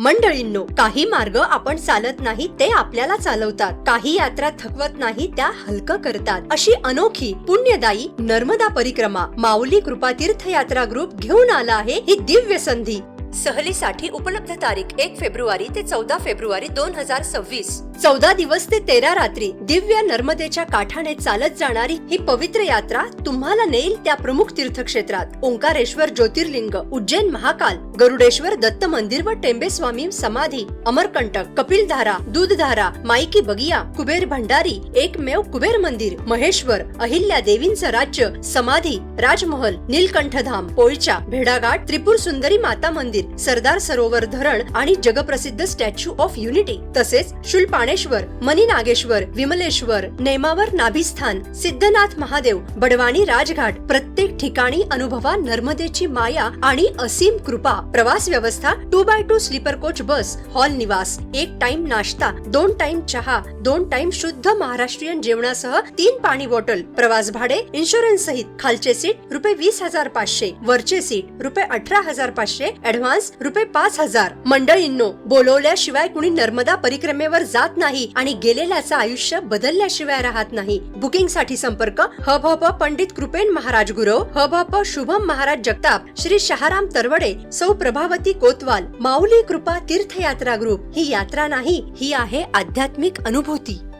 मंडळींनो काही मार्ग आपण चालत नाही ते आपल्याला चालवतात. काही यात्रा थकवत नाही त्या हलक करतात. अशी अनोखी पुण्यदायी नर्मदा परिक्रमा माऊली कृपा तीर्थयात्रा ग्रुप घेऊन आला आहे ही दिव्य संधी. सहलीसाठी उपलब्ध तारीख एक फेब्रुवारी ते चौदा फेब्रुवारी दोन हजार सव्वीस. चौदा दिवस ते तेरा रात्री दिव्य नर्मदेच्या काठाने चालत जाणारी ही पवित्र यात्रा तुम्हाला नेईल त्या प्रमुख तीर्थक्षेत्रात. ओंकारेश्वर ज्योतिर्लिंग उज्जैन महाकाल गरुडेश्वर दत्त मंदिर व टेंबेस्वामी समाधी अमरकंटक कपिलधारा दूधधारा माईकी बगिया कुबेर भंडारी एकमेव कुबेर मंदिर महेश्वर अहिल्या देवींचं राज्य समाधी राजमहल नीलकंठधाम पोळचा भेडाघाट त्रिपुर सुंदरी माता मंदिर. सरदार सरोवर धरण आणि जगप्रसिद्ध स्टॅच्यू ऑफ युनिटी. तसेच शुलपाणेश्वर मनी नागेश्वर विमलेश्वर नेमावर नाभिस्थान सिद्धनाथ महादेव बडवाणी राजघाट प्रत्येक ठिकाणी अनुभवा नर्मदेची माया आणि असीम कृपा. प्रवास व्यवस्था two by two sleeper coach bus hall निवास एक टाइम नाश्ता दोन टाइम चहा दोन टाइम शुद्ध महाराष्ट्रीयन जेवणासह तीन पाणी बॉटल प्रवास भाडे इन्शुरन्स सहित खालचे सीट रुपये वीस हजार पाचशे वरचे सीट रुपये अठरा हजार पाचशे ऍडव्हान्स रुपये पाच हजार. मंडळींनो बोलवल्याशिवाय कुणी नर्मदा परिक्रमेवर जात नाही आणि गेलेल्याचं आयुष्य बदलल्याशिवाय राहत नाही. बुकिंगसाठी संपर्क हब हब पंडित कृपेन महाराज गुरव हब हब शुभम महाराज जगताप श्री शहाराम तरवडे सौ प्रभावती कोतवाल माऊली कृपा तीर्थयात्रा ग्रुप. ही यात्रा नाही ही आहे आध्यात्मिक अनुभूती.